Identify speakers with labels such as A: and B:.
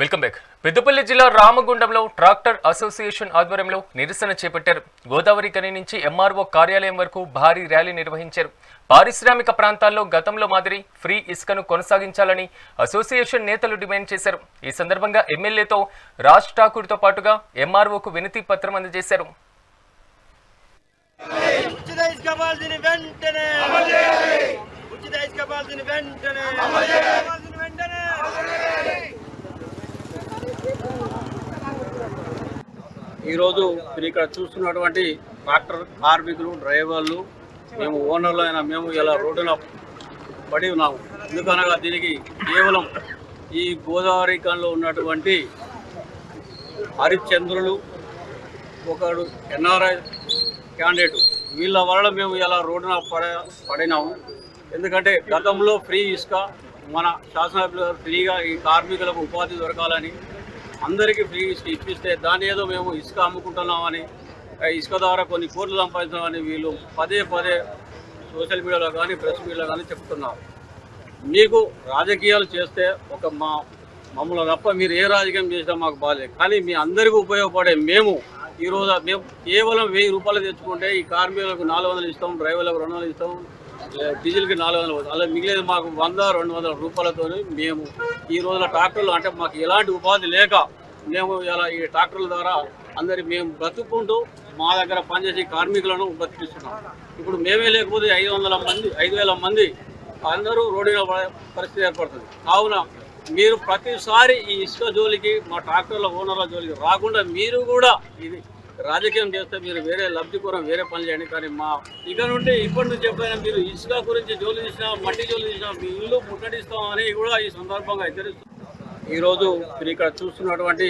A: Welcome back. Peddapalli జిల్లా రామగుండంలో tractor association ఆధ్వర్యంలో నిరసన చేపట్టారు. గోదావరి కని నుంచి ఎంఆర్ఓ కార్యాలయం వరకు భారీ ర్యాలీ నిర్వహించారు. పారిశ్రామిక ప్రాంతాల్లో గతంలో మాదిరి ఫ్రీ ఇసుకను కొనసాగించాలని అసోసియేషన్ నేతలు డిమాండ్ చేశారు. ఈ సందర్భంగా ఎమ్మెల్యేతో రాజ్ ఠాకూర్తో పాటుగా ఎంఆర్ఓకు వినతి పత్రం అందజేశారు.
B: ఉచిత ఇసుక పాలసీని వెంటనే ఉచిత ఇసుక పాలసీని వెంటనే పాలసీని వెంటనే
C: ఈరోజు మీరు ఇక్కడ చూస్తున్నటువంటి ట్రాక్టర్ కార్మికులు డ్రైవర్లు మేము ఓనర్లు అయినా మేము ఇలా రోడ్డున పడి ఉన్నాము. ఎందుకనగా దీనికి కేవలం ఈ గోదావరి కన్లో ఉన్నటువంటి హరిశ్చంద్రులు ఒకడు ఎన్ఆర్ఐ క్యాండిడేట్. వీళ్ళ వలన మేము ఇలా రోడ్డున పడ పడినాము. ఎందుకంటే గతంలో ఫ్రీ ఇసుక మన శాసనసభ్యులు ఫ్రీగా ఈ కార్మికులకు ఉపాధి దొరకాలని అందరికీ ఫ్రీ ఇసుక ఇప్పిస్తే దాన్ని ఏదో మేము ఇసుక అమ్ముకుంటున్నామని ఆ ఇసుక ద్వారా కొన్ని కోట్లు సంపాదించామని వీళ్ళు పదే పదే సోషల్ మీడియాలో కానీ ప్రెస్ మీడియాలో కానీ చెప్తున్నారు. మీకు రాజకీయాలు చేస్తే ఒక మా మమ్మల్ని తప్ప మీరు ఏ రాజకీయం చేసినా మాకు బాగాలేదు కానీ మీ అందరికీ ఉపయోగపడే మేము ఈరోజు మేము కేవలం వెయ్యి రూపాయలు తెచ్చుకుంటే ఈ కార్మికులకు నాలుగు వందలు ఇస్తాం డ్రైవర్లకు రెండు వందలు ఇస్తాం డీజిల్కి నాలుగు వందలు అలా మిగిలేదు మాకు వంద రెండు వందల రూపాయలతో మేము ఈ రోజున ట్రాక్టర్లు అంటే మాకు ఎలాంటి ఉపాధి లేక మేము ఇలా ఈ ట్రాక్టర్ల ద్వారా అందరి మేము బ్రతుక్కుంటూ మా దగ్గర పనిచేసే కార్మికులను బతికిస్తున్నాం ఇప్పుడు మేమే లేకపోతే ఐదు వందల మంది ఐదు వేల మంది అందరూ రోడ్డున పరిస్థితి ఏర్పడుతుంది. కావున మీరు ప్రతిసారి ఈ ఇసుక జోలికి మా ట్రాక్టర్ల ఓనర్ల జోలికి రాకుండా మీరు కూడా ఇది రాజకీయం చేస్తే మీరు వేరే లబ్ధి కోరం వేరే పని చేయండి. కానీ మా ఇక నుండి ఇప్పటి నుంచి చెప్పిన మీరు ఇసుక గురించి జోలి తీసినా మట్టి జోలి తీసినా మీ ఇల్లు ముట్టడిస్తామని కూడా ఈ సందర్భంగా హెచ్చరిస్తున్నాం. ఈరోజు మీరు ఇక్కడ చూస్తున్నటువంటి